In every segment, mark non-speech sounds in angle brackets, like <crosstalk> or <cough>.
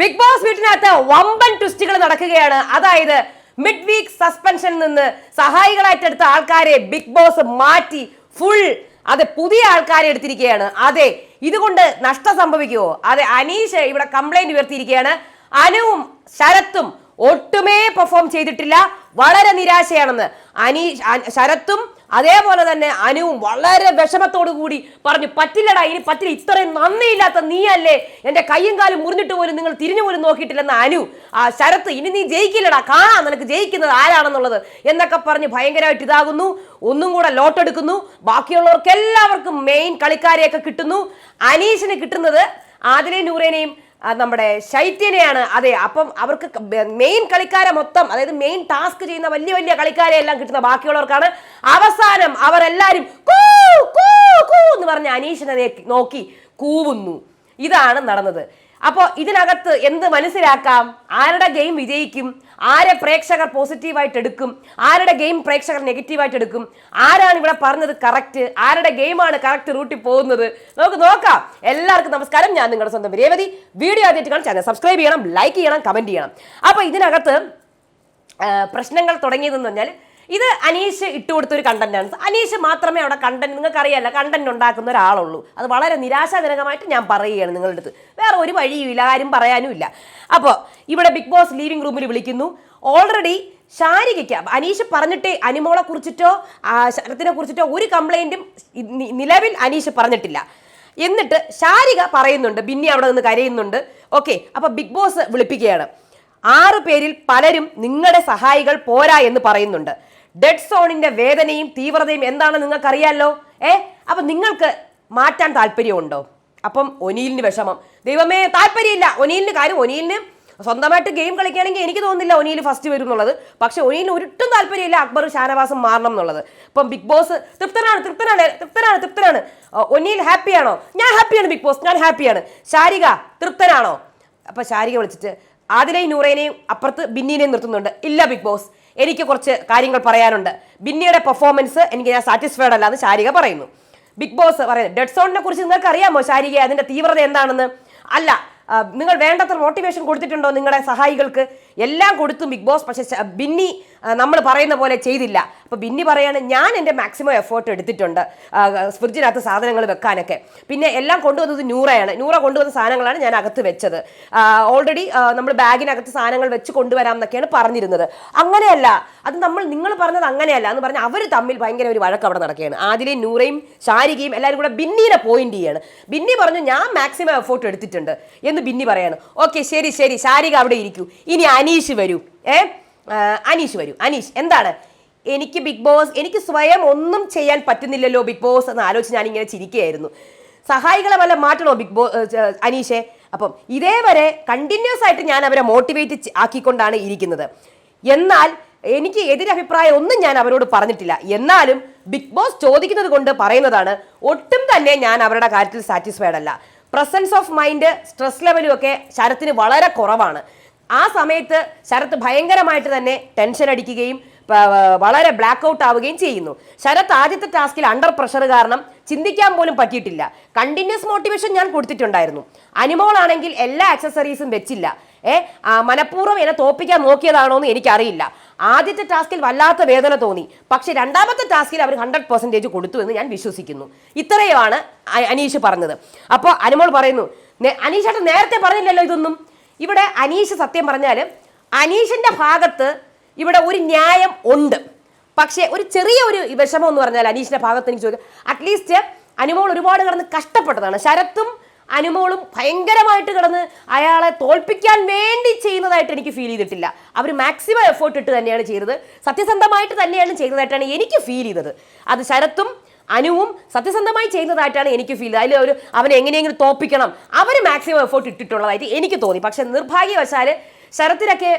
Big boss വീട്ടിനകത്ത് വമ്പൻ ട്വിസ്റ്റുകൾ നടക്കുകയാണ്. അതായത് മിഡ് വീക്ക് സസ്പെൻഷനിൽ നിന്ന് സഹായികളായിട്ടെടുത്ത ആൾക്കാരെ ബിഗ് ബോസ് മാറ്റി ഫുൾ അതെ പുതിയ ആൾക്കാരെ എടുത്തിരിക്കുകയാണ്. അതെ ഇതുകൊണ്ട് നഷ്ടം സംഭവിക്കുമോ അതെ അനീഷ് ഇവിടെ കംപ്ലൈന്റ് ഉയർത്തിയിരിക്കുകയാണ്. അനുവും ശരത്തും ഒട്ടുമേ പെർഫോം ചെയ്തിട്ടില്ല. വളരെ നിരാശയാണെന്ന്. അനീഷ് ശരത്തും അതേപോലെ തന്നെ അനുവും വളരെ വിഷമത്തോടു കൂടി പറഞ്ഞു പറ്റില്ലടാ ഇനി പറ്റില്ല ഇത്രയും നന്ദിയില്ലാത്ത നീയല്ലേ? എന്റെ കയ്യും കാലും മുറിഞ്ഞിട്ട് പോലും നിങ്ങൾ തിരിഞ്ഞു പോലും നോക്കിയിട്ടില്ലെന്ന് അനു. ആ ശരത്ത് ഇനി നീ ജയിക്കില്ലടാ കാണാം നിനക്ക് ജയിക്കുന്നത് ആരാണെന്നുള്ളത്. എന്നൊക്കെ പറഞ്ഞ് ഭയങ്കരമായിട്ട് ഇതാകുന്നു. ഒന്നും കൂടെ ലോട്ടെടുക്കുന്നു ബാക്കിയുള്ളവർക്ക് എല്ലാവർക്കും മെയിൻ കളിക്കാരെയൊക്കെ കിട്ടുന്നു. അനീഷിന് കിട്ടുന്നത് ആദിലെ നൂറേനെയും നമ്മുടെ ശൈത്യനെയാണ്. അതെ അപ്പം അവർക്ക് മെയിൻ കളിക്കാരെ മൊത്തം അതായത് മെയിൻ ടാസ്ക് ചെയ്യുന്ന വലിയ വലിയ കളിക്കാരെ എല്ലാം കിട്ടുന്ന ബാക്കിയുള്ളവർക്കാണ് അവസാനം അവരെല്ലാരും കൂ കൂ കൂ എന്ന് പറഞ്ഞ അനീഷിനെ നോക്കി കൂവുന്നു. ഇതാണ് നടന്നത്. അപ്പോൾ ഇതിനകത്ത് എന്ത് മനസ്സിലാക്കാം? ആരുടെ ഗെയിം വിജയിക്കും? ആരെ പ്രേക്ഷകർ പോസിറ്റീവായിട്ട് എടുക്കും ആരുടെ ഗെയിം പ്രേക്ഷകർ നെഗറ്റീവായിട്ട് എടുക്കും ആരാണ് ഇവിടെ പറഞ്ഞത് കറക്റ്റ് ആരുടെ ഗെയിമാണ് കറക്റ്റ് റൂട്ടിൽ പോകുന്നത്? നമുക്ക് നോക്കാം. എല്ലാവർക്കും നമസ്കാരം. ഞാൻ നിങ്ങളുടെ സ്വന്തം രേവതി. വീഡിയോ ആദ്യമായിട്ട് കാണാൻ ചാനൽ സബ്സ്ക്രൈബ് ചെയ്യണം ലൈക്ക് ചെയ്യണം കമന്റ് ചെയ്യണം. അപ്പോൾ ഇതിനകത്ത് പ്രശ്നങ്ങൾ തുടങ്ങിയതെന്ന് പറഞ്ഞാൽ ഇത് അനീഷ് ഇട്ടുകൊടുത്ത ഒരു കണ്ടന്റാണ് അനീഷ് മാത്രമേ അവിടെ കണ്ടന്റ് നിങ്ങൾക്ക് അറിയാല്ല കണ്ടന്റ് ഉണ്ടാക്കുന്ന ഒരാളുള്ളൂ. അത് വളരെ നിരാശാജനകമായിട്ട് ഞാൻ പറയുകയാണ് നിങ്ങളുടെ അടുത്ത്. വേറെ ഒരു വഴിയുമില്ല ആരും പറയാനും ഇല്ല അപ്പോൾ ഇവിടെ ബിഗ് ബോസ് ലീവിംഗ് റൂമിൽ വിളിക്കുന്നു. ഓൾറെഡി ശാരികയ്ക്ക് അനീഷ് പറഞ്ഞിട്ടേ അനിമോളെ കുറിച്ചിട്ടോ ശരത്തിനെ കുറിച്ചിട്ടോ ഒരു കംപ്ലൈന്റും നിലവിൽ അനീഷ് പറഞ്ഞിട്ടില്ല. എന്നിട്ട് ശാരിക പറയുന്നുണ്ട് ബിന്നി അവിടെ നിന്ന് കരയുന്നുണ്ട്. ഓക്കെ അപ്പോൾ ബിഗ് ബോസ് വിളിപ്പിക്കുകയാണ്. ആറ് പേരിൽ പലരും നിങ്ങളുടെ സഹായികൾ പോരാ എന്ന് പറയുന്നുണ്ട്. ഡെഡ് സോണിന്റെ വേദനയും തീവ്രതയും എന്താണെന്ന് നിങ്ങൾക്കറിയാലോ? ഏ? അപ്പൊ നിങ്ങൾക്ക് മാറ്റാൻ താല്പര്യമുണ്ടോ? അപ്പം ഒനീലിന് വിഷമം. ദൈവമേ താല്പര്യമില്ല. ഒനീലിന് കാര്യം ഒനീലിന് സ്വന്തമായിട്ട് ഗെയിം കളിക്കുകയാണെങ്കിൽ എനിക്ക് തോന്നുന്നില്ല ഒനിയിൽ ഫസ്റ്റ് വരും എന്നുള്ളത്. പക്ഷെ ഒനീലിന് ഒരിട്ടും താല്പര്യമില്ല അക്ബർ ഷാനവാസം മാറണം എന്നുള്ളത്. ഇപ്പം ബിഗ് ബോസ് തൃപ്തനാണ് തൃപ്തനാണ് തൃപ്തനാണ് തൃപ്തനാണ്. ഒനിയിൽ ഹാപ്പിയാണോ ഞാൻ ഹാപ്പിയാണ് ബിഗ് ബോസ് ഞാൻ ഹാപ്പിയാണ് ശാരിക തൃപ്തനാണോ? അപ്പൊ ശാരിക വിളിച്ചിട്ട് ആദിലയും നൂറേനെയും അപ്പുറത്ത് ബിന്നിനെയും നിർത്തുന്നുണ്ട്. ഇല്ല ബിഗ് ബോസ്. എനിക്ക് കുറച്ച് കാര്യങ്ങൾ പറയാനുണ്ട്. ബിന്നിയുടെ പെർഫോമൻസ് എനിക്ക് ഞാൻ സാറ്റിസ്ഫൈഡ് അല്ല എന്ന് ശാരിക പറയുന്നു. ബിഗ് ബോസ് പറയുന്നത് ഡെഡ് സോണിനെ കുറിച്ച് നിങ്ങൾക്ക് അറിയാമോ ശാരിക അതിന്റെ തീവ്രത എന്താണെന്ന്? അല്ല നിങ്ങൾ വേണ്ടത്ര മോട്ടിവേഷൻ കൊടുത്തിട്ടുണ്ടോ നിങ്ങളുടെ സഹായികൾക്ക്? എല്ലാം കൊടുത്തു ബിഗ് ബോസ് പക്ഷേ ബിന്നി നമ്മൾ പറയുന്ന പോലെ ചെയ്തില്ല. അപ്പൊ ബിന്നി പറയാണ് ഞാൻ എന്റെ മാക്സിമം എഫേർട്ട് എടുത്തിട്ടുണ്ട് ഫ്രിഡ്ജിനകത്ത് സാധനങ്ങൾ വെക്കാനൊക്കെ. പിന്നെ എല്ലാം കൊണ്ടുവന്നത് നൂറയാണ്. നൂറ കൊണ്ടുവന്ന സാധനങ്ങളാണ് ഞാൻ അകത്ത് വെച്ചത്. ഓൾറെഡി നമ്മൾ ബാഗിനകത്ത് സാധനങ്ങൾ വെച്ച് കൊണ്ടുവരാം എന്നൊക്കെയാണ് പറഞ്ഞിരുന്നത്. അങ്ങനെയല്ല അത് നമ്മൾ നിങ്ങൾ പറഞ്ഞത് അങ്ങനെയല്ല എന്ന് പറഞ്ഞാൽ അവർ തമ്മിൽ ഭയങ്കര ഒരു വഴക്ക് അവിടെ നടക്കുകയാണ്. ആദിലെയും നൂറയും ശാരികയും എല്ലാവരും കൂടെ ബിന്നിനെ പോയിന്റ് ചെയ്യാണ്. ബിന്നി പറഞ്ഞു ഞാൻ മാക്സിമം എഫേർട്ട് എടുത്തിട്ടുണ്ട് എന്ന് ബിന്നി പറയാണ്. ഓക്കെ ശരി ശരി ശാരിക അവിടെ ഇരിക്കൂ. ഇനി അനീഷ് വരൂ. ഏ? അനീഷ് വരൂ. അനീഷ് എന്താണ്? എനിക്ക് ബിഗ് ബോസ് എനിക്ക് സ്വയം ഒന്നും ചെയ്യാൻ പറ്റുന്നില്ലല്ലോ ബിഗ് ബോസ് എന്ന് ആലോചിച്ച് ഞാനിങ്ങനെ ചിരിക്കുകയായിരുന്നു. സഹായികളെ വല്ല മാറ്റണോ ബിഗ് ബോ അനീഷെ? അപ്പം ഇതേവരെ കണ്ടിന്യൂസ് ആയിട്ട് ഞാൻ അവരെ മോട്ടിവേറ്റ് ആക്കിക്കൊണ്ടാണ് ഇരിക്കുന്നത്. എന്നാൽ എനിക്ക് എതിരഭിപ്രായം ഒന്നും ഞാൻ അവരോട് പറഞ്ഞിട്ടില്ല. എന്നാലും ബിഗ് ബോസ് ചോദിക്കുന്നത് കൊണ്ട് പറയുന്നതാണ് ഒട്ടും തന്നെ ഞാൻ അവരുടെ കാര്യത്തിൽ സാറ്റിസ്ഫൈഡ് അല്ല. പ്രസൻസ് ഓഫ് മൈൻഡ് സ്ട്രെസ് ലെവലും ഒക്കെ ശരത്തിന് വളരെ കുറവാണ്. ആ സമയത്ത് ശരത്ത് ഭയങ്കരമായിട്ട് തന്നെ ടെൻഷൻ അടിക്കുകയും വളരെ ബ്ലാക്ക് ഔട്ട് ആവുകയും ചെയ്യുന്നു. ശരത് ആദ്യത്തെ ടാസ്കിൽ അണ്ടർ പ്രഷർ കാരണം ചിന്തിക്കാൻ പോലും പറ്റിയിട്ടില്ല. കണ്ടിന്യൂസ് മോട്ടിവേഷൻ ഞാൻ കൊടുത്തിട്ടുണ്ടായിരുന്നു. അനിമോൾ ആണെങ്കിൽ എല്ലാ ആക്സസറീസും വെച്ചില്ല. ഏ മനഃപൂർവം എന്നെ തോപ്പിക്കാൻ നോക്കിയതാണോ എന്ന് എനിക്കറിയില്ല. ആദ്യത്തെ ടാസ്കിൽ വല്ലാത്ത വേദന തോന്നി. പക്ഷെ രണ്ടാമത്തെ ടാസ്കിൽ അവർ ഹൺഡ്രഡ് പെർസെന്റേജ് കൊടുത്തു എന്ന് ഞാൻ വിശ്വസിക്കുന്നു. ഇത്രയുമാണ് അനീഷ് പറഞ്ഞത്. അപ്പോൾ അനിമോൾ പറയുന്നു "നേ- അനീഷ് നേരത്തെ പറഞ്ഞില്ലല്ലോ ഇതൊന്നും? ഇവിടെ അനീഷ് സത്യം പറഞ്ഞാൽ അനീഷിന്റെ ഭാഗത്ത് ഇവിടെ ഒരു ന്യായം ഉണ്ട്. പക്ഷേ ഒരു ചെറിയ ഒരു വിഷമം എന്ന് പറഞ്ഞാൽ അനീഷിന്റെ ഭാഗത്ത് എനിക്ക് ചോദിക്കാം. അറ്റ്ലീസ്റ്റ് അനുമോൾ ഒരുപാട് കിടന്ന് കഷ്ടപ്പെട്ടതാണ്. ശരത്തും അനുമോളും ഭയങ്കരമായിട്ട് കിടന്ന് അയാളെ തോൽപ്പിക്കാൻ വേണ്ടി ചെയ്യുന്നതായിട്ട് എനിക്ക് ഫീൽ ചെയ്തിട്ടില്ല. അവർ മാക്സിമം എഫേർട്ട് ഇട്ട് തന്നെയാണ് ചെയ്തത്. സത്യസന്ധമായിട്ട് തന്നെയാണ് ചെയ്തതായിട്ടാണ് എനിക്ക് ഫീൽ ചെയ്തത്. അത് ശരത്തും അനുവും സത്യസന്ധമായി ചെയ്യുന്നതായിട്ടാണ് എനിക്ക് ഫീൽ അതിൽ ഒരു അവനെ എങ്ങനെയെങ്കിലും തോപ്പിക്കണം. അവർ മാക്സിമം എഫേർട്ട് ഇട്ടിട്ടുള്ളതായിട്ട് എനിക്ക് തോന്നി. പക്ഷെ നിർഭാഗ്യവശാൽ ശരത്തിനൊക്കെ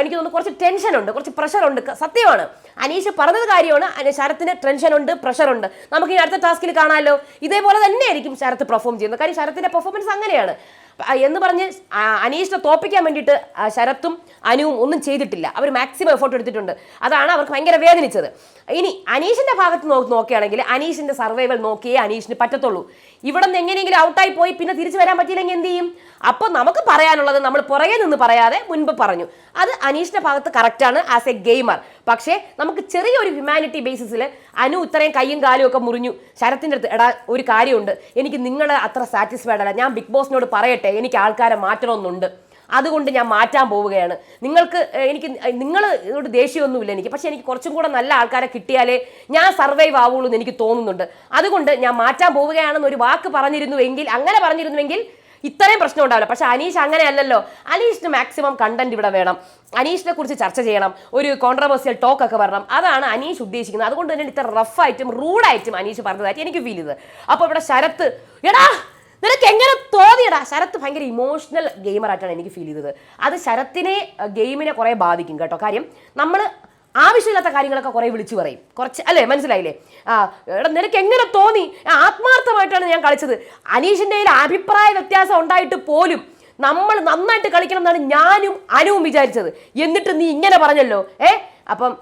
എനിക്ക് തോന്നുന്നു കുറച്ച് ടെൻഷനുണ്ട് കുറച്ച് പ്രഷറുണ്ട്. സത്യമാണ്. അനീഷ് പറഞ്ഞത് കാര്യമാണ് ശരത്തിന് ടെൻഷനുണ്ട് പ്രഷറുണ്ട്. നമുക്ക് ഈ അടുത്ത ടാസ്കിൽ കാണാമല്ലോ ഇതേപോലെ തന്നെ ആയിരിക്കും ശരത്ത് പെർഫോം ചെയ്യുന്നത്. കാര്യം ശരത്തിന്റെ പെർഫോമൻസ് അങ്ങനെയാണ്. എന്ന് പറഞ്ഞ് അനീഷിനെ തോപ്പിക്കാൻ വേണ്ടിയിട്ട് ശരത്തും അനുവും ഒന്നും ചെയ്തിട്ടില്ല. അവർ മാക്സിമം എഫോർട്ട് എടുത്തിട്ടുണ്ട്. അതാണ് അവർക്ക് ഭയങ്കര വേദനിച്ചത്. ഇനി അനീഷിന്റെ ഭാഗത്ത് നോ നോക്കുകയാണെങ്കിൽ അനീഷിന്റെ സർവൈവൽ നോക്കിയേ അനീഷിന് പറ്റത്തുള്ളൂ. ഇവിടെ നിന്ന് എങ്ങനെയെങ്കിലും ഔട്ടായി പോയി പിന്നെ തിരിച്ചു വരാൻ പറ്റിയില്ലെങ്കിൽ എന്ത് ചെയ്യും? അപ്പോൾ നമുക്ക് പറയാനുള്ളത് നമ്മൾ പുറകെ നിന്ന് പറയാതെ മുൻപ് പറഞ്ഞു. അത് അനീഷിന്റെ ഭാഗത്ത് കറക്റ്റാണ് ആസ് എ ഗെയിമർ പക്ഷേ നമുക്ക് ചെറിയൊരു ഹ്യൂമാനിറ്റി ബേസിസിൽ അനു ഇത്രയും കൈയും കാലും ഒക്കെ മുറിഞ്ഞു. ശരത്തിന്റെ അടുത്ത് എടാ ഒരു കാര്യമുണ്ട്. എനിക്ക് നിങ്ങൾ അത്ര സാറ്റിസ്ഫൈഡ് അല്ല. ഞാൻ ബിഗ് ബോസിനോട് പറയട്ടെ എനിക്ക് ആൾക്കാരെ മാറ്റണമെന്നുണ്ട്. അതുകൊണ്ട് ഞാൻ മാറ്റാൻ പോവുകയാണ്. നിങ്ങൾക്ക് എനിക്ക് നിങ്ങൾ ഇതോട് ദേഷ്യമൊന്നുമില്ല എനിക്ക്. പക്ഷേ എനിക്ക് കുറച്ചും കൂടെ നല്ല ആൾക്കാരെ കിട്ടിയാലേ ഞാൻ സർവൈവ് ആവുള്ളൂ എന്ന് എനിക്ക് തോന്നുന്നുണ്ട്. അതുകൊണ്ട് ഞാൻ മാറ്റാൻ പോവുകയാണെന്ന് ഒരു വാക്ക് പറഞ്ഞിരുന്നുവെങ്കിൽ അങ്ങനെ പറഞ്ഞിരുന്നുവെങ്കിൽ ഇത്രയും പ്രശ്നം ഉണ്ടാവില്ല. പക്ഷെ അനീഷ് അങ്ങനെയല്ലല്ലോ. അനീഷിന് മാക്സിമം കണ്ടന്റ് ഇവിടെ വേണം. അനീഷിനെ കുറിച്ച് ചർച്ച ചെയ്യണം. ഒരു കോൺട്രവേഴ്സ്യൽ ടോക്ക് ഒക്കെ വരണം. അതാണ് അനീഷ് ഉദ്ദേശിക്കുന്നത്. അതുകൊണ്ട് തന്നെ ഇത്ര റഫായിട്ടും റൂഡായിട്ടും അനീഷ് പറഞ്ഞതായിട്ട് എനിക്ക് ഫീൽ ചെയ്തത്. അപ്പോൾ ഇവിടെ ശരത്ത് എടാ നിനക്ക് എങ്ങനെ തോന്നിയടാ? ശരത്ത് ഭയങ്കര ഇമോഷണൽ ഗെയിമറായിട്ടാണ് എനിക്ക് ഫീൽ ചെയ്തത്. അത് ശരത്തിനെ ഗെയിമിനെ കുറേ ബാധിക്കും കേട്ടോ. കാര്യം നമ്മൾ ആവശ്യമില്ലാത്ത കാര്യങ്ങളൊക്കെ കുറേ വിളിച്ചു പറയും. കുറച്ച് അല്ലേ? മനസ്സിലായില്ലേ? ആ എടാ നിനക്ക് എങ്ങനെ തോന്നി? ആത്മാർത്ഥമായിട്ടാണ് ഞാൻ കളിച്ചത്. കയ്യിൽ അഭിപ്രായ വ്യത്യാസം ഉണ്ടായിട്ട് പോലും നമ്മൾ നന്നായിട്ട് കളിക്കണം എന്നാണ് ഞാനും അനുവും വിചാരിച്ചത്. എന്നിട്ട് നീ ഇങ്ങനെ പറഞ്ഞല്ലോ ഏ? അപ്പം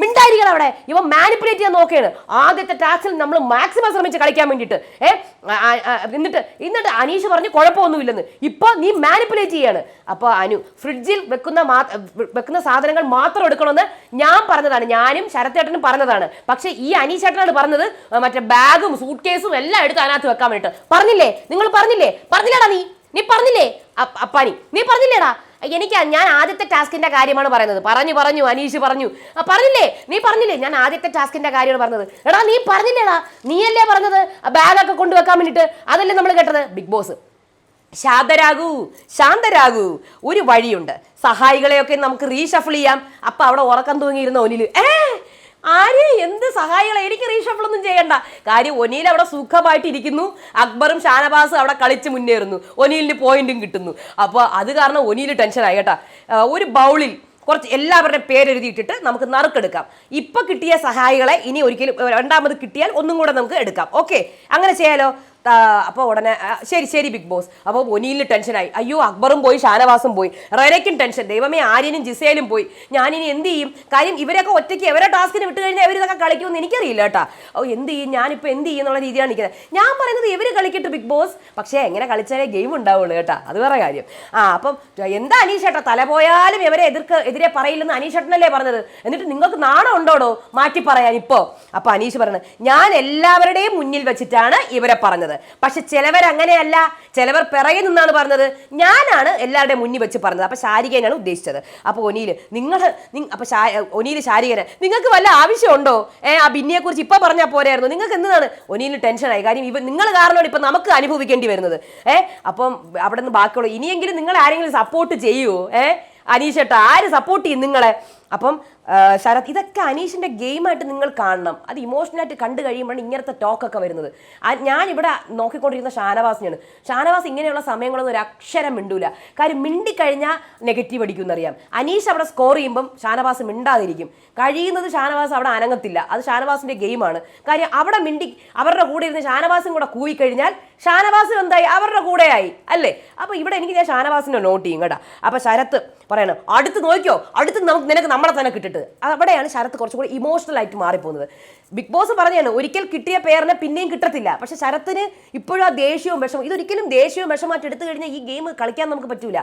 മിണ്ടായിരിക്കണം അവിടെ. ഇവ മാനിപ്പുലേറ്റ് ചെയ്യാൻ നോക്കുകയാണ്. ആദ്യത്തെ ടാസ്കിൽ നമ്മൾ മാക്സിമം ശ്രമിച്ച് കളിക്കാൻ വേണ്ടിയിട്ട്. ഏ എന്നിട്ട് എന്നിട്ട് അനീഷ് പറഞ്ഞ് കുഴപ്പമൊന്നുമില്ലെന്ന്. ഇപ്പൊ നീ മാനിപ്പുലേറ്റ് ചെയ്യാണ്. അപ്പോൾ അനു ഫ്രിഡ്ജിൽ വെക്കുന്ന വെക്കുന്ന സാധനങ്ങൾ മാത്രം എടുക്കണമെന്ന് ഞാൻ പറഞ്ഞതാണ്. ഞാനും ശരത്തേട്ടനും പറഞ്ഞതാണ്. പക്ഷേ ഈ അനീഷേട്ടനാണ് പറഞ്ഞത് മറ്റേ ബാഗും സൂട്ട് കേസും എല്ലാം എടുത്ത് അതിനകത്ത് വെക്കാൻ വേണ്ടിയിട്ട്. പറഞ്ഞില്ലേ? നിങ്ങൾ പറഞ്ഞില്ലേ? പറഞ്ഞില്ലേടാ നീ? നീ പറഞ്ഞില്ലേ? അപ്പാനി നീ പറഞ്ഞില്ലേടാ? എനിക്ക് ഞാൻ ആദ്യത്തെ ടാസ്കിന്റെ കാര്യമാണ് പറയുന്നത്. പറഞ്ഞു പറഞ്ഞു അനീഷ് പറഞ്ഞു. ആ, പറഞ്ഞില്ലേ? നീ പറഞ്ഞില്ലേ? ഞാൻ ആദ്യത്തെ ടാസ്കിന്റെ കാര്യമാണ് പറഞ്ഞത്. എടാ നീ പറഞ്ഞില്ലേടാ? നീയല്ലേ പറഞ്ഞത്? ബാഗൊക്കെ കൊണ്ടുവെക്കാൻ വേണ്ടിയിട്ട്. അതല്ലേ നമ്മൾ കേട്ടത്? ബിഗ് ബോസ് ശാന്തരാകൂ ശാന്തരാകൂ. ഒരു വഴിയുണ്ട്. സഹായികളെയൊക്കെ നമുക്ക് റീഷഫിൾ ചെയ്യാം. അപ്പൊ അവിടെ ഉറക്കം തൂങ്ങിയിരുന്ന ഒനിൽ ഏ ആര് എന്ത് സഹായികളെ? എനിക്ക് റീഷഫിൾ ഒന്നും ചെയ്യണ്ട. കാര്യം ഒനീൽ അവിടെ സുഖമായിട്ടിരിക്കുന്നു. അക്ബറും ഷാനവാസും അവിടെ കളിച്ച് മുന്നേറുന്നു. ഒനീലിന് പോയിന്റും കിട്ടുന്നു. അപ്പോൾ അത് കാരണം ഒനീൽ ടെൻഷനായി കേട്ടാ. ഒരു ബൗളിൽ കുറച്ച് എല്ലാവരുടെ പേരെഴുതിയിട്ടിട്ട് നമുക്ക് നറുക്കെടുക്കാം. ഇപ്പൊ കിട്ടിയ സഹായികളെ ഇനി ഒരിക്കലും രണ്ടാമത് കിട്ടിയാൽ ഒന്നും കൂടെ നമുക്ക് എടുക്കാം. ഓക്കെ അങ്ങനെ ചെയ്യാലോ? അപ്പോൾ ഉടനെ ശരി ശരി ബിഗ് ബോസ്. അപ്പോൾ ഒനിയിൽ ടെൻഷനായി അയ്യോ അക്ബറും പോയി ഷാനവാസും പോയി. റെനയ്ക്കും ടെൻഷൻ ദൈവമേ ആര്യനും ജിസേലും പോയി. ഞാനിനി എന്ത് ചെയ്യും? കാര്യം ഇവരൊക്കെ ഒറ്റയ്ക്ക് ഇവരെ ടാസ്കിന് വിട്ട് കഴിഞ്ഞാൽ ഇവരിതൊക്കെ കളിക്കുമെന്ന് എനിക്കറിയില്ല കേട്ടോ. ഓ എന്ത് ചെയ്യും? ഞാനിപ്പോൾ എന്ത് ചെയ്യും എന്നുള്ള രീതിയാണ് നിൽക്കുന്നത്. ഞാൻ പറയുന്നത് ഇവർ കളിക്കട്ടെ ബിഗ് ബോസ്. പക്ഷേ എങ്ങനെ കളിച്ചാലേ ഗെയിം ഉണ്ടാവുള്ളൂ കേട്ടോ. അത് വേറെ കാര്യം. ആ അപ്പം എന്താ അനീഷേട്ടാ തല പോയാലും ഇവരെ എതിർക്ക് എതിരെ പറയില്ലെന്ന് അനീഷേട്ടനല്ലേ പറഞ്ഞത്? എന്നിട്ട് നിങ്ങൾക്ക് നാണം ഉണ്ടോടോ? മാറ്റി പറയാൻ ഇപ്പോൾ അപ്പോൾ അനീഷ് പറയുന്നത് ഞാൻ എല്ലാവരുടെയും മുന്നിൽ വെച്ചിട്ടാണ് ഇവരെ പറഞ്ഞത്. പക്ഷെ ചിലവർ അങ്ങനെയല്ല ചിലവർ പിറകെ നിന്നാണ് പറഞ്ഞത്. ഞാനാണ് എല്ലാവരുടെയും മുന്നിൽ വെച്ച് പറഞ്ഞത്. അപ്പോൾ ശാരികനാണ് ഉദ്ദേശിച്ചത്. അപ്പോൾ ഒനിയിൽ നിങ്ങൾ അപ്പോൾ ഒനിയിൽ ശാരികന് നിങ്ങൾക്ക് വല്ല ആവശ്യമുണ്ടോ? ഏ ആ ബിന്നിയെ കുറിച്ച് ഇപ്പൊ പറഞ്ഞാൽ പോരായിരുന്നു നിങ്ങൾക്ക് എന്താണ്? ഒനിയിൽ ടെൻഷനായി. കാര്യം ഇവ നിങ്ങൾ കാരണമാണ് ഇപ്പൊ നമുക്ക് അനുഭവിക്കേണ്ടി വരുന്നത്. ഏ അപ്പം അവിടെ നിന്ന് ബാക്കിയുള്ള ഇനിയെങ്കിലും നിങ്ങൾ ആരെങ്കിലും സപ്പോർട്ട് ചെയ്യുമോ ഏ അനീഷേട്ട ആര് സപ്പോർട്ട് ചെയ്യും നിങ്ങളെ? അപ്പം ശരത് ഇതൊക്കെ അനീഷിന്റെ ഗെയിമായിട്ട് നിങ്ങൾ കാണണം. അത് ഇമോഷണലായിട്ട് കണ്ടു കഴിയുമ്പോഴാണ് ഇങ്ങനത്തെ ടോക്കൊക്കെ വരുന്നത്. ഞാനിവിടെ നോക്കിക്കൊണ്ടിരുന്ന ഷാനവാസിനെയാണ്. ഷാനവാസ് ഇങ്ങനെയുള്ള സമയങ്ങളൊന്നും ഒരു അക്ഷരം മിണ്ടൂല. കാര്യം മിണ്ടിക്കഴിഞ്ഞാൽ നെഗറ്റീവ് അടിക്കുമെന്നറിയാം അനീഷ് അവിടെ സ്കോർ ചെയ്യുമ്പം ഷാനവാസ് മിണ്ടാതിരിക്കും. കഴിയുന്നത് ഷാനവാസ് അവിടെ അനങ്ങത്തില്ല. അത് ഷാനവാസിന്റെ ഗെയിമാണ് കാര്യം അവിടെ മിണ്ടി അവരുടെ കൂടെ ഇരുന്ന് ഷാനവാസും കൂടെ കൂവിക്കഴിഞ്ഞാൽ ഷാനവാസും എന്തായി? അവരുടെ കൂടെയായി അല്ലേ? അപ്പോൾ ഇവിടെ എനിക്ക് ഞാൻ ഷാനവാസിനെ നോട്ട് ചെയ്യും കേട്ടോ. അപ്പോൾ ശരത്ത് പറയണം അടുത്ത് നോക്കിയോ? അടുത്ത് നമുക്ക് നിനക്ക് നമ്മളെ തന്നെ കിട്ടിട്ട് അവിടെയാണ് ശരത്ത് കുറച്ചുകൂടി ഇമോഷണൽ ആയിട്ട് മാറിപ്പോകുന്നത്. ബിഗ് ബോസ് പറഞ്ഞാണ് ഒരിക്കൽ കിട്ടിയ പേരിനെ പിന്നെയും കിട്ടത്തില്ല. പക്ഷെ ശരത്തിന് ഇപ്പോഴും ആ ദേഷ്യവും വിഷമം ഇതൊരിക്കലും ദേഷ്യവും വിഷമായിട്ട് എടുത്തു കഴിഞ്ഞാൽ ഈ ഗെയിം കളിക്കാൻ നമുക്ക് പറ്റൂല.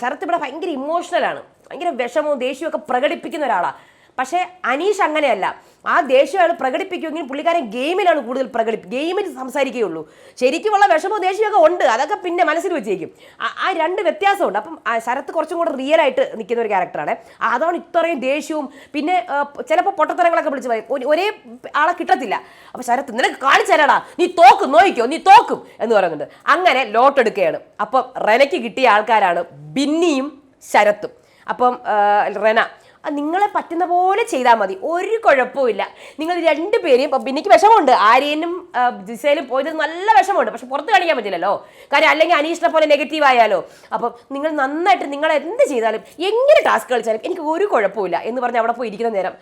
ശരത്ത് ഇവിടെ ഭയങ്കര ഇമോഷണലാണ് ഭയങ്കര വിഷമവും ദേഷ്യവും ഒക്കെ പ്രകടിപ്പിക്കുന്ന ഒരാളാണ് പക്ഷേ അനീഷ് അങ്ങനെയല്ല. ആ ദേഷ്യം അയാൾ പ്രകടിപ്പിക്കുമെങ്കിൽ പുള്ളിക്കാരൻ ഗെയിമിലാണ് കൂടുതൽ പ്രകടിപ്പി ഗെയിമിൽ സംസാരിക്കുകയുള്ളൂ. ശരിക്കുമുള്ള വിഷമവും ദേഷ്യമൊക്കെ ഉണ്ട്. അതൊക്കെ പിന്നെ മനസ്സിൽ വെച്ചേക്കും. ആ- രണ്ട് വ്യത്യാസമുണ്ട്. അപ്പം ശരത്ത് കുറച്ചും കൂടെ റിയൽ ആയിട്ട് നിൽക്കുന്ന ഒരു ക്യാരക്ടറാണ് അതാണ് ഇത്രയും ദേഷ്യവും. പിന്നെ ചിലപ്പോൾ പൊട്ടത്തരങ്ങളൊക്കെ വിളിച്ച് പറയും. ഒരേ ആളെ കിട്ടത്തില്ല. അപ്പം ശരത്ത് നിനക്ക് കാണിച്ചു തരാടാ. നീ തോക്കും നോയിക്കോ. നീ തോക്കും. എന്ന് പറയുന്നുണ്ട്. അങ്ങനെ ലോട്ട് എടുക്കുകയാണ്. അപ്പം റെനയ്ക്ക് കിട്ടിയ ആൾക്കാരാണ് ബിന്നിയും ശരത്തും. അപ്പം റെന ആ, നിങ്ങളെ പറ്റുന്ന പോലെ ചെയ്താൽ മതി. ഒരു കുഴപ്പമില്ല നിങ്ങൾ രണ്ടുപേരെയും ഇപ്പം ബിന്നിക്ക് വിഷമമുണ്ട്. ആര്യനും ജിസയിലും പോയത് നല്ല വിഷമമുണ്ട്. പക്ഷെ പുറത്ത് കാണിക്കാൻ പറ്റില്ലല്ലോ. കാര്യം അല്ലെങ്കിൽ അനീഷിനെ പോലെ നെഗറ്റീവ് ആയാലോ. അപ്പം നിങ്ങൾ നന്നായിട്ട് നിങ്ങൾ എന്ത് ചെയ്താലും എങ്ങനെ ടാസ്ക് കളിച്ചാലും എനിക്ക് ഒരു കുഴപ്പമില്ല എന്ന് പറഞ്ഞ് അവിടെ പോയി ഇരിക്കുന്ന നേരം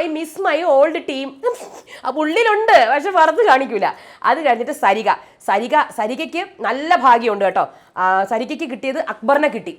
I miss my old team അപ്പം ഉള്ളിലുണ്ട് പക്ഷെ പുറത്ത് കാണിക്കില്ല അത് കഴിഞ്ഞിട്ട് സരിക. സരിക സരികയ്ക്ക് നല്ല ഭാഗ്യമുണ്ട് കേട്ടോ. സരികയ്ക്ക് കിട്ടിയത് അക്ബറിനെ കിട്ടി.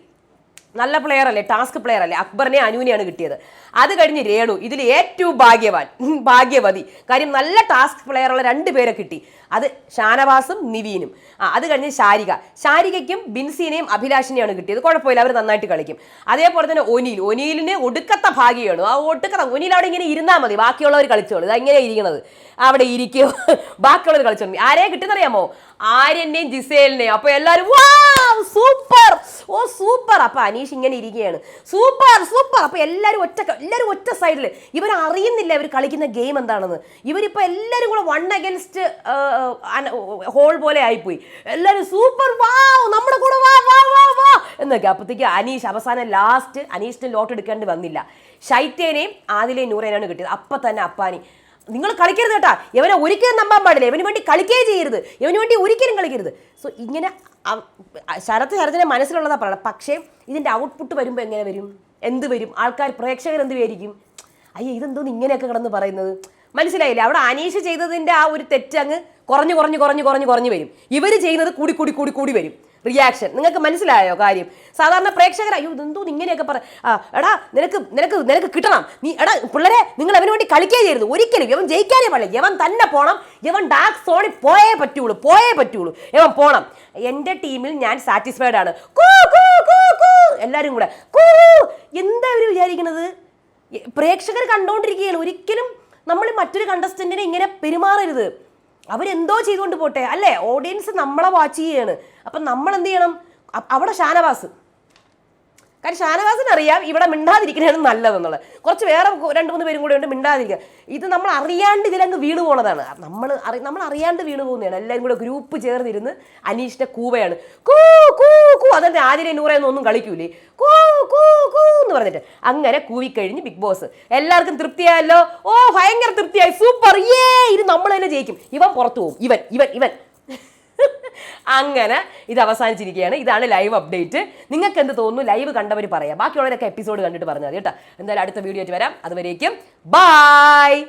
നല്ല പ്ലെയർ അല്ലേ ടാസ്ക് പ്ലെയർ അല്ലേ അക്ബറിനെ അനുവിനെയാണ് കിട്ടിയത്. അത് കഴിഞ്ഞ് രേണു ഇതിൽ ഏറ്റവും ഭാഗ്യവാൻ ഭാഗ്യവതി. കാര്യം നല്ല ടാസ്ക് പ്ലെയർ ഉള്ള രണ്ട് പേരെ കിട്ടി. അത് ഷാനവാസും നിവീനും. ആ അത് കഴിഞ്ഞ് ശാരിക. ശാരികയ്ക്കും ബിൻസീനെയും അഭിലാഷിനെയാണ് കിട്ടിയത്. കുഴപ്പമില്ല അവർ നന്നായിട്ട് കളിക്കും. അതേപോലെ തന്നെ ഒനിയിൽ ഒനിയിലിന് ഒടുക്കത്ത ഭാഗ്യമാണ്. ആ ഒടുക്കത്ത ഒനിയിൽ അവിടെ ഇങ്ങനെ ഇരുന്നാൽ മതി. ബാക്കിയുള്ളവർ കളിച്ചോളൂ. ഇത് ഇങ്ങനെ ഇരിക്കുന്നത് അവിടെ ഇരിക്കും. <laughs> ബാക്കിയുള്ളവർ കളിച്ചോളൂ. ആരെയെ കിട്ടുന്നറിയാമോ ആര്യനെയും ജിസേലിനെയും. അപ്പോൾ എല്ലാവരും സൂപ്പർ! ഓ സൂപ്പർ അപ്പൊ അനീഷ് ഇങ്ങനെ ഇരിക്കുകയാണ്. സൂപ്പർ സൂപ്പർ അപ്പൊ എല്ലാവരും ഒറ്റ എല്ലാവരും ഒറ്റ സൈഡിൽ ഇവർ അറിയുന്നില്ല ഇവർ കളിക്കുന്ന ഗെയിം എന്താണെന്ന്. ഇവരിപ്പോ എല്ലാവരും കൂടെ വൺ അഗൻസ്റ്റ് ഹോൾ പോലെ ആയിപ്പോയി. എല്ലാവരും സൂപ്പർ വാ നമ്മുടെ കൂടെ വാ വാ വാ വാ. എന്നൊക്കെ. അപ്പത്തേക്ക് അനീഷ് അവസാനം ലാസ്റ്റ് അനീഷിന് ലോട്ട് എടുക്കേണ്ടി വന്നില്ല. ശൈത്യേനെയും ആദിലെയും നൂറേനാണ് കിട്ടിയത്. അപ്പൊ തന്നെ അപ്പാനി. നിങ്ങൾ കളിക്കരുത് കേട്ടാ. ഇവനെ ഒരിക്കലും നമ്പാൻ പാടില്ല. ഇവന് വേണ്ടി കളിക്കേ ചെയ്യരുത്. ഇവന് വേണ്ടി ഒരിക്കലും കളിക്കരുത്. സോ ഇങ്ങനെ ശരത്ത് ശരത്തിന്റെ മനസ്സിലുള്ളതാ പറയണം പക്ഷേ ഇതിന്റെ ഔട്ട്പുട്ട് വരുമ്പോൾ എങ്ങനെ വരും? എന്ത് വരും? ആൾക്കാർ പ്രേക്ഷകർ എന്ത് വിചാരിക്കും? അയ്യോ ഇതെന്തോന്ന് ഇങ്ങനെയൊക്കെ കിടന്ന് പറയുന്നത്? മനസ്സിലായില്ല? അവിടെ അനീഷ് ചെയ്തതിന്റെ ആ ഒരു തെറ്റ് അങ്ങ് കുറഞ്ഞു കുറഞ്ഞു കുറഞ്ഞു കുറഞ്ഞു കുറഞ്ഞു വരും. ഇവർ ചെയ്യുന്നത് കൂടി കൂടി കൂടി കൂടി വരും. റിയാക്ഷൻ നിങ്ങൾക്ക് മനസ്സിലായോ കാര്യം? സാധാരണ പ്രേക്ഷകർ അയ്യോ ഇതെന്തോ ഇങ്ങനെയൊക്കെ പറ എടാ നിനക്ക് നിനക്ക് നിനക്ക് കിട്ടണം. നീ എടാ പിള്ളേരെ നിങ്ങൾ അവന് വേണ്ടി കളിക്കേ ചെയ്യരുത്. ഒരിക്കലും ഇവൻ ജയിക്കാനേ പാടില്ല. ഇവൻ തന്നെ പോണം. ഇവൻ ഡാർക്ക് സോണിൽ പോയേ പറ്റുള്ളൂ പോയേ പറ്റുള്ളൂ. ഇവൻ പോണം. എന്റെ ടീമിൽ ഞാൻ സാറ്റിസ്ഫൈഡ് ആണ്. കൂ, കൂ, കൂ, കൂ. എല്ലാവരും കൂടെ കൂ എന്താ അവർ വിചാരിക്കുന്നത് പ്രേക്ഷകർ കണ്ടുകൊണ്ടിരിക്കുകയാണ് ഒരിക്കലും നമ്മൾ മറ്റൊരു കണ്ടസ്റ്റന്റിനെ ഇങ്ങനെ പെരുമാറരുത്. അവരെന്തോ ചെയ്തുകൊണ്ട് പോട്ടെ. അല്ലേ? ഓഡിയൻസ് നമ്മളെ വാച്ച് ചെയ്യാണ്. അപ്പം നമ്മൾ എന്ത് ചെയ്യണം അവിടെ ഷാനവാസ്. കാര്യം ഷാനവാസിന് അറിയാം ഇവിടെ മിണ്ടാതിരിക്കണതാണ് നല്ലതെന്നുള്ളത്. കുറച്ച് വേറെ രണ്ട് മൂന്ന് പേരും കൂടെ ഉണ്ട് മിണ്ടാതിരിക്കുക ഇത് നമ്മൾ അറിയാണ്ട് ഇതിലങ്ങ് വീണ് പോണതാണ്. നമ്മൾ അറി നമ്മൾ അറിയാണ്ട് വീണ് പോകുന്നതാണ്. എല്ലാവരും കൂടെ ഗ്രൂപ്പ് ചേർന്നിരുന്ന് അനീഷിന്റെ കൂവയാണ്. കൂ കൂ കൂ. അതെന്താ ആതിരെ നൂറേ ഒന്നും കളിക്കൂലേ? കൂ കൂ കൂ എന്ന് പറഞ്ഞിട്ട് അങ്ങനെ കൂവിക്കഴിഞ്ഞ് ബിഗ് ബോസ് എല്ലാവർക്കും തൃപ്തിയായല്ലോ? ഓ ഭയങ്കര തൃപ്തിയായി. സൂപ്പർ ഏ ഇത് നമ്മൾ തന്നെ ജയിക്കും. ഇവൻ പുറത്തു പോകും. ഇവൻ ഇവൻ ഇവൻ. <laughs> അങ്ങനെ ഇത് അവസാനിച്ചിരിക്കുകയാണ്. ഇതാണ് ലൈവ് അപ്ഡേറ്റ് നിങ്ങൾക്ക് എന്ത് തോന്നുന്നു? ലൈവ് കണ്ടവർ പറയാം. ബാക്കിയുള്ളവരൊക്കെ എപ്പിസോഡ് കണ്ടിട്ട് പറഞ്ഞാൽ കേട്ടോ. എന്തായാലും അടുത്ത വീഡിയോ ആയിട്ട് വരാം. അതുവരേക്കും. ബായ്